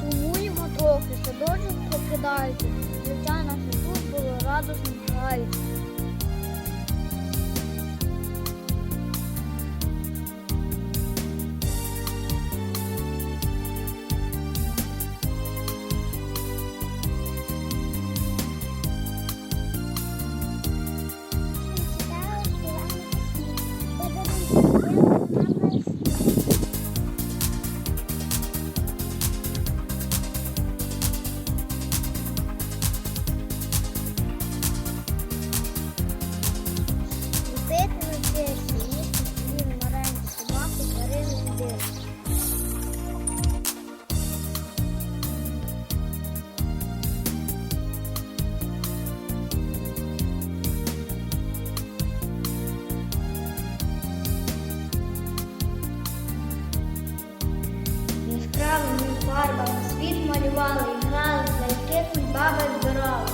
Сумуємо трохи, садочок покидається, життя наше тут було радосно грається. яскравими фарбами світ малювали і грали, за яких баби збирали.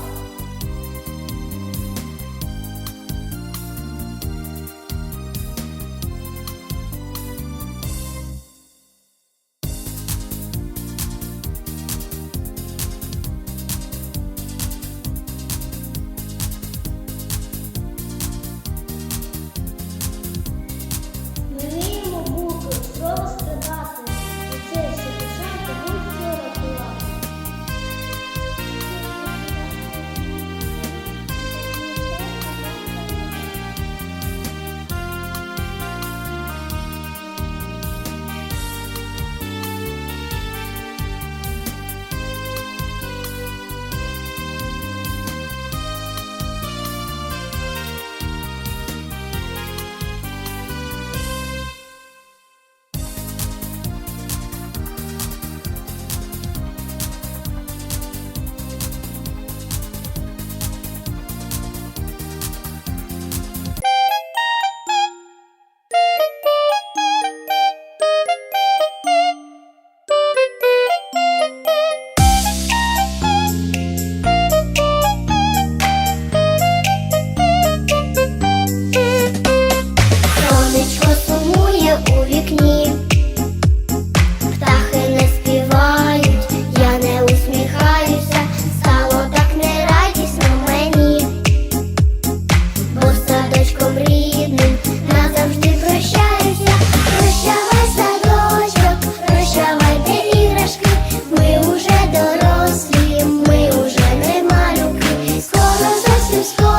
Ми вміємо букви. is.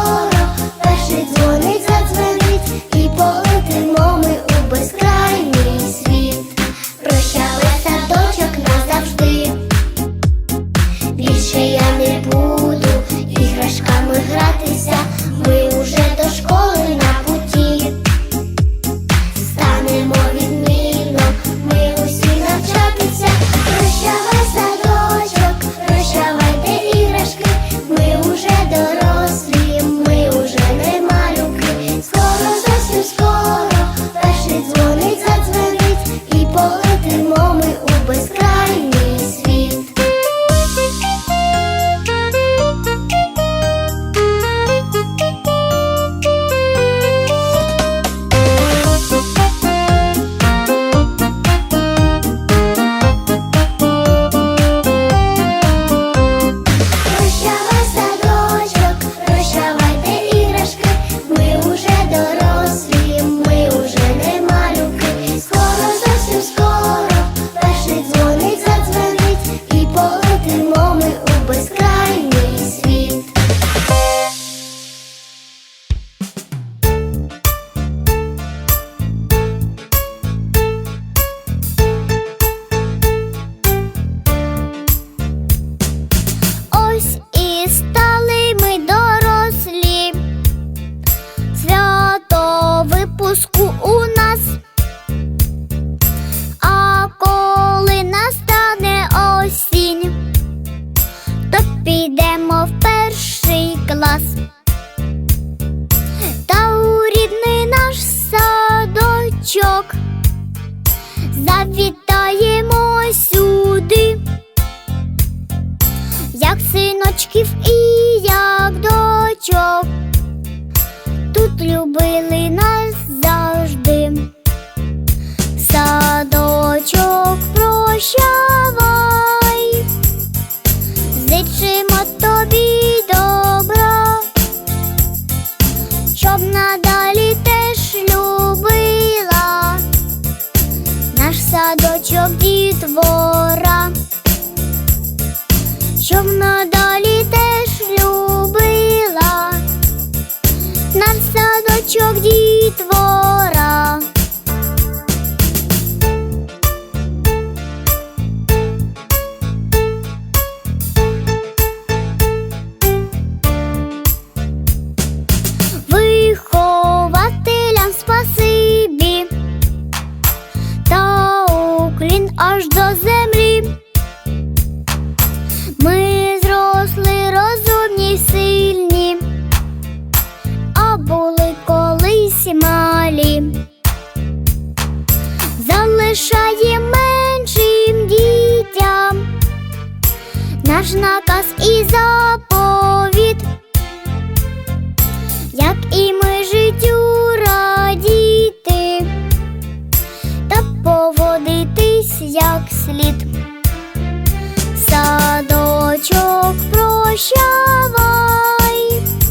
Ісус, і стали ми дорослі, свято випуску у нас, а коли настане осінь, то підемо в перший клас. Та у рідний наш садочок завітаємо сюди синочків і як дочок. Тут любили нас завжди, садочок прощавай, зичимо тобі добра, щоб надалі теж любила наш садочок дітво надалі теж любила наш садочок дітвора. Вихователям спасибі та уклін аж до землі. Залишає меншим дітям. Наш наказ і заповіт